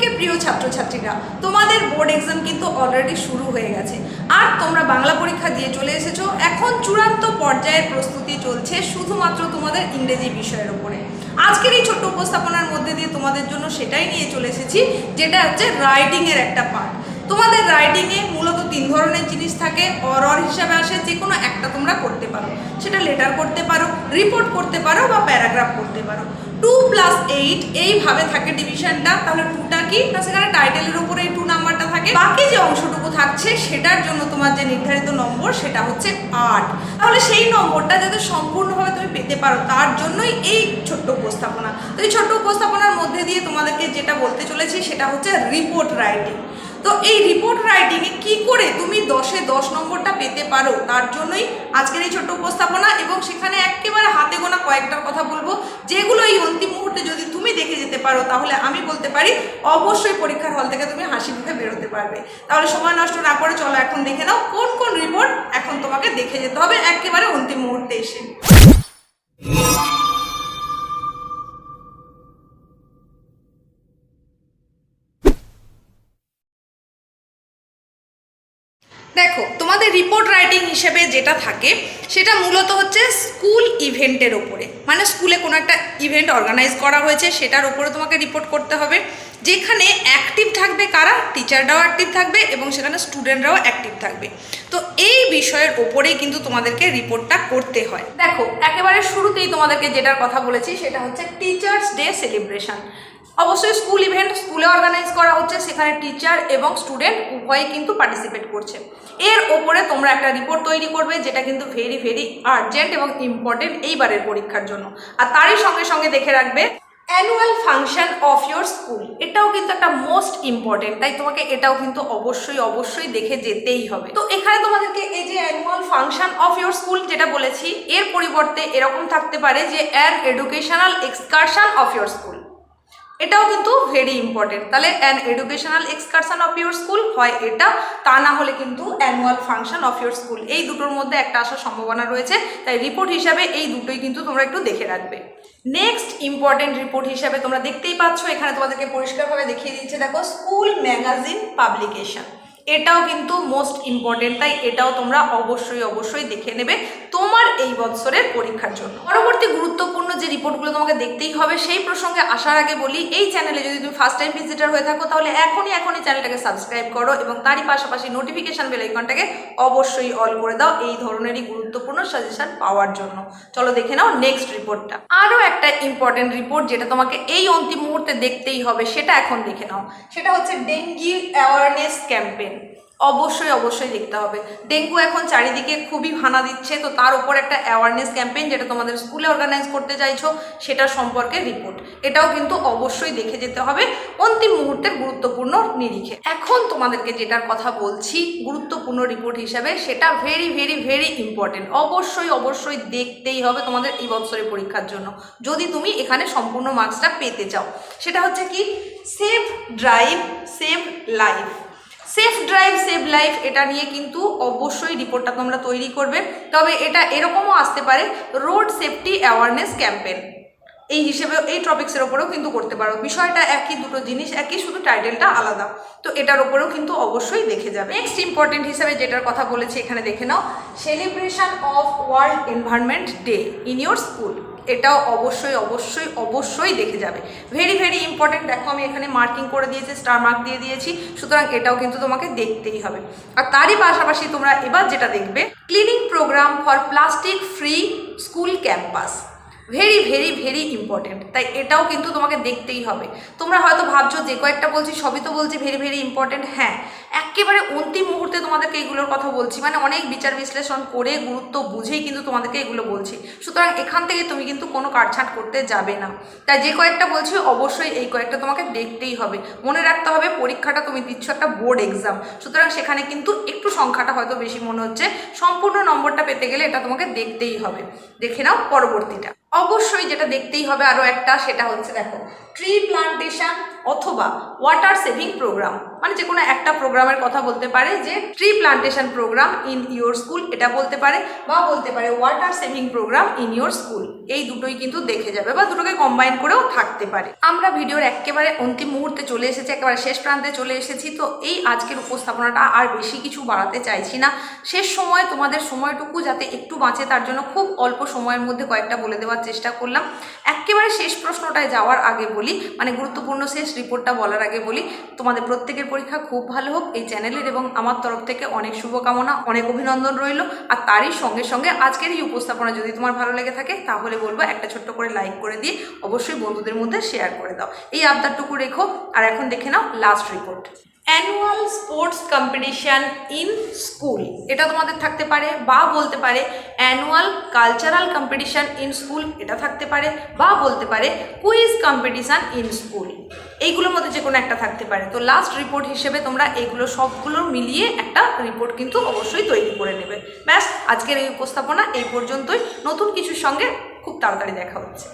থেকে প্রিয় ছাত্রছাত্রীরা, তোমাদের বোর্ড এক্সাম কিন্তু অলরেডি শুরু হয়ে গেছে। আর তোমরা বাংলা পরীক্ষা দিয়ে চলে এসেছ। এখন চূড়ান্ত পর্যায়ের প্রস্তুতি চলছে শুধুমাত্র তোমাদের ইংরেজি বিষয়ের উপরে আজকের এই ছোট্ট উপস্থাপনার মধ্যে দিয়ে তোমাদের জন্য সেটাই নিয়ে চলে এসেছি, যেটা হচ্ছে রাইটিংয়ের একটা পার্ট তোমাদের রাইটিংয়ে মূলত তিন ধরনের জিনিস থাকে। অর অর হিসাবে আসে যে কোনো একটা তোমরা করতে পারো। সেটা লেটার করতে পারো রিপোর্ট করতে পারো বা প্যারাগ্রাফ করতে পারো। টু প্লাস এইট এইভাবে থাকে ডিভিশনটা তাহলে টুটা কি? না সেখানে টাইটেলের উপরে এই টু নাম্বারটা থাকে। বাকি যে অংশটুকু থাকছে, সেটার জন্য তোমার যে নির্ধারিত নম্বর, সেটা হচ্ছে আট। তাহলে সেই নম্বরটা যাতে সম্পূর্ণভাবে তুমি পেতে পারো, তার জন্যই এই ছোট্ট উপস্থাপনা। তো এই ছোট্ট উপস্থাপনার মধ্যে দিয়ে তোমাদেরকে যেটা বলতে চলেছি, সেটা হচ্ছে রিপোর্ট রাইটিং তো এই রিপোর্ট রাইটিংয়ে কি করে তুমি দশে দশ নম্বরটা পেতে পারো, তার জন্যই আজকের এই ছোট্ট উপস্থাপনা এবং সেখানে একেবারে হাতে গোনা কয়েকটার কথা বলব যেগুলো এই অন্তিম মুহূর্তে যদি তুমি দেখে যেতে পারো, তাহলে আমি বলতে পারি অবশ্যই পরীক্ষার হল থেকে তুমি হাসি মুখে বেরোতে পারবে। তাহলে সময় নষ্ট না করে চলো এখন দেখে নাও কোন কোন রিপোর্ট এখন তোমাকে দেখে যেতে হবে একেবারে অন্তিম মুহূর্তে এসে। দেখো, তোমাদের রিপোর্ট রাইটিং হিসেবে যেটা থাকে, সেটা মূলত হচ্ছে স্কুল ইভেন্টের ওপরে। মানে স্কুলে কোনো একটা ইভেন্ট অর্গানাইজ করা হয়েছে, সেটার ওপরে তোমাকে রিপোর্ট করতে হবে। যেখানে অ্যাক্টিভ থাকবে কারা? টিচাররাও অ্যাক্টিভ থাকবে এবং সেখানে স্টুডেন্টরাও অ্যাক্টিভ থাকবে। তো এই বিষয়ের ওপরেই কিন্তু তোমাদেরকে রিপোর্টটা করতে হয়। দেখো, একেবারে শুরুতেই তোমাদেরকে যেটার কথা বলেছি, সেটা হচ্ছে টিচার্স ডে সেলিব্রেশন অবশ্যই স্কুল ইভেন্ট স্কুলে অর্গানাইজ করা হচ্ছে, সেখানে টিচার এবং স্টুডেন্ট উভয়ই কিন্তু পার্টিসিপেট করছে। এর ওপরে তোমরা একটা রিপোর্ট তৈরি করবে, যেটা কিন্তু ভেরি ভেরি আর্জেন্ট এবং ইম্পর্টেন্ট এইবারের পরীক্ষার জন্য। আর তারই সঙ্গে সঙ্গে দেখে রাখবে annual function of your school এটাও কিন্তু একটা মোস্ট ইম্পর্টেন্ট তাই তোমাকে এটাও কিন্তু অবশ্যই অবশ্যই দেখে যেতেই হবে। তো এখানে তোমাদেরকে এই যে annual function of your school যেটা বলেছি, এর পরিবর্তে এরকম থাকতে পারে যে an educational excursion of your school এটাও কিন্তু ভেরি ইম্পর্টেন্ট তাহলে an educational excursion of your school হয় এটা, তা না হলে কিন্তু annual function of your school এই দুটোর মধ্যে একটা আসার সম্ভাবনা রয়েছে, তাই রিপোর্ট হিসাবে এই দুটোই কিন্তু তোমরা একটু দেখে রাখবে। নেক্সট ইম্পর্টেন্ট রিপোর্ট হিসাবে তোমরা দেখতেই পাচ্ছ, এখানে তোমাদেরকে পরিষ্কারভাবে দেখিয়ে দিচ্ছে। দেখো স্কুল ম্যাগাজিন পাবলিকেশন এটাও কিন্তু মোস্ট ইম্পর্টেন্ট তাই এটাও তোমরা অবশ্যই অবশ্যই দেখে নেবে তোমার এই বৎসরের পরীক্ষার জন্য। পরবর্তী গুরুত্বপূর্ণ যে রিপোর্টগুলো তোমাকে দেখতেই হবে, সেই প্রসঙ্গে আসার আগে বলি, এই চ্যানেলে যদি তুমি ফার্স্ট টাইম ভিজিটার হয়ে থাকো, তাহলে এখনই এখনই চ্যানেলটাকে সাবস্ক্রাইব করো এবং তারই পাশাপাশি নোটিফিকেশন বেল আইকনটাকে অবশ্যই অল করে দাও, এই ধরনেরই গুরুত্বপূর্ণ সাজেশন পাওয়ার জন্য। চলো দেখে নাও নেক্সট রিপোর্টটা আরও একটা ইম্পর্টেন্ট রিপোর্ট যেটা তোমাকে এই অন্তিম মুহূর্তে দেখতেই হবে, সেটা এখন দেখে নাও। সেটা হচ্ছে ডেঙ্গি অ্যাওয়ারনেস ক্যাম্পেন অবশ্যই অবশ্যই দেখতে হবে। ডেঙ্গু এখন চারিদিকে খুবই ভানা দিচ্ছে, তো তার উপর একটা অ্যাওয়ারনেস ক্যাম্পেইন যেটা তোমাদের স্কুলে অর্গানাইজ করতে চাইছো সেটা সম্পর্কে রিপোর্ট এটাও কিন্তু অবশ্যই দেখে যেতে হবে, অন্তিম মুহূর্তের গুরুত্বপূর্ণ নিরিখে। এখন তোমাদেরকে যেটার কথা বলছি, গুরুত্বপূর্ণ রিপোর্ট হিসাবে, সেটা ভেরি ভেরি ভেরি ইম্পর্টেন্ট অবশ্যই অবশ্যই দেখতেই হবে তোমাদের এই বছরের পরীক্ষার জন্য। যদি তুমি এখানে সম্পূর্ণ মার্কসটা পেতে চাও, সেটা হচ্ছে কি save drive save life safe drive save life এটা নিয়ে কিন্তু অবশ্যই রিপোর্টটা তোমরা তৈরি করবে। তবে এটা এরকমও আসতে পারে রোড সেফটি অ্যাওয়ারনেস ক্যাম্পেন এই হিসেবে, এই টপিক্সের ওপরেও কিন্তু করতে পারো। বিষয়টা একই, দুটো জিনিস একই, শুধু টাইটেলটা আলাদা। তো এটার ওপরেও কিন্তু অবশ্যই দেখে যাবে। নেক্সট ইম্পর্টেন্ট হিসেবে যেটার কথা বলেছি, এখানে দেখে নাও। Celebration of world environment day in your school এটাও অবশ্যই অবশ্যই অবশ্যই দেখে যাবে। ভেরি ভেরি ইম্পর্টেন্ট দেখো, আমি এখানে মার্কিং করে দিয়েছি স্টার মার্ক দিয়ে দিয়েছি। সুতরাং এটাও কিন্তু তোমাকে দেখতেই হবে। আর তারই পাশাপাশি তোমরা এবার যেটা দেখবে cleaning programme for plastic free school campus very very very important তাই এটাও কিন্তু তোমাকে দেখতেই হবে। তোমরা হয়তো ভাবছ যে কয়েকটা বলছি, সবই তো বলছি ভেরি ভেরি ইম্পর্টেন্ট হ্যাঁ। একেবারে অন্তিম মুহূর্তে তোমাদেরকে এগুলোর কথা বলছি মানে অনেক বিচার বিশ্লেষণ করে, গুরুত্ব বুঝেই কিন্তু তোমাদেরকে এগুলো বলছি। সুতরাং এখান থেকে তুমি কিন্তু কোনো কাটছাট করতে যাবে না। তাই যে কয়েকটা বলছি, অবশ্যই এই কয়েকটা তোমাকে দেখতেই হবে। মনে রাখতে হবে, পরীক্ষাটা তুমি দিচ্ছ একটা বোর্ড এক্সাম সুতরাং সেখানে কিন্তু একটু সংখ্যাটা হয়তো বেশি মনে হচ্ছে। সম্পূর্ণ নম্বরটা পেতে গেলে এটা তোমাকে দেখতেই হবে। দেখে নাও পরবর্তীটা। অবশ্যই যেটা দেখতেই হবে আরও একটা সেটা হচ্ছে দেখো ট্রি প্লান্টেশন অথবা ওয়াটার সেভিং প্রোগ্রাম মানে যে কোনো একটা প্রোগ্রামের কথা বলতে পারে যে tree plantation programme in your school এটা বলতে পারে বা বলতে পারে water saving programme in your school এই দুটোই কিন্তু দেখে যাবে বা দুটোকে কম্বাইন করেও থাকতে পারে। আমরা ভিডিওর একেবারে অন্তিম মুহূর্তে চলে এসেছি, একেবারে শেষ প্রান্তে চলে এসেছি, তো এই আজকের উপস্থাপনাটা আর বেশি কিছু বাড়াতে চাইছি না। শেষ সময় তোমাদের সময়টুকু যাতে একটু বাঁচে, তার জন্য খুব অল্প সময়ের মধ্যে কয়েকটা বলে দেওয়ার চেষ্টা করলাম। একেবারে শেষ প্রশ্নটায় যাওয়ার আগে বলি মানে গুরুত্বপূর্ণ শেষ রিপোর্টটা বলার আগে বলি, তোমাদের প্রত্যেকের পরীক্ষা খুব ভালো হোক এই চ্যানেলের এবং আমার তরফ থেকে অনেক শুভকামনা, অনেক অভিনন্দন রইল। আর তারই সঙ্গে সঙ্গে আজকের এই উপস্থাপনা যদি তোমার ভালো লেগে থাকে, তাহলে বলব একটা ছোট্ট করে লাইক করে দিয়ে অবশ্যই বন্ধুদের মধ্যে শেয়ার করে দাও। এই আবদারটুকু রেখো, আর এখন দেখে নাও last report annual sports competition in school এটা তোমাদের থাকতে পারে বা বলতে পারে annual cultural competition in school এটা থাকতে পারে বা বলতে পারে কুইজ কম্পিটিশান ইন স্কুল এইগুলোর মধ্যে যে কোনো একটা থাকতে পারে। তো লাস্ট রিপোর্ট হিসেবে তোমরা এইগুলো সবগুলো মিলিয়ে একটা রিপোর্ট কিন্তু অবশ্যই তৈরি করে নেবে। ব্যাস, আজকের এই উপস্থাপনা এই পর্যন্তই। নতুন কিছুর সঙ্গে খুব তাড়াতাড়ি দেখা হচ্ছে।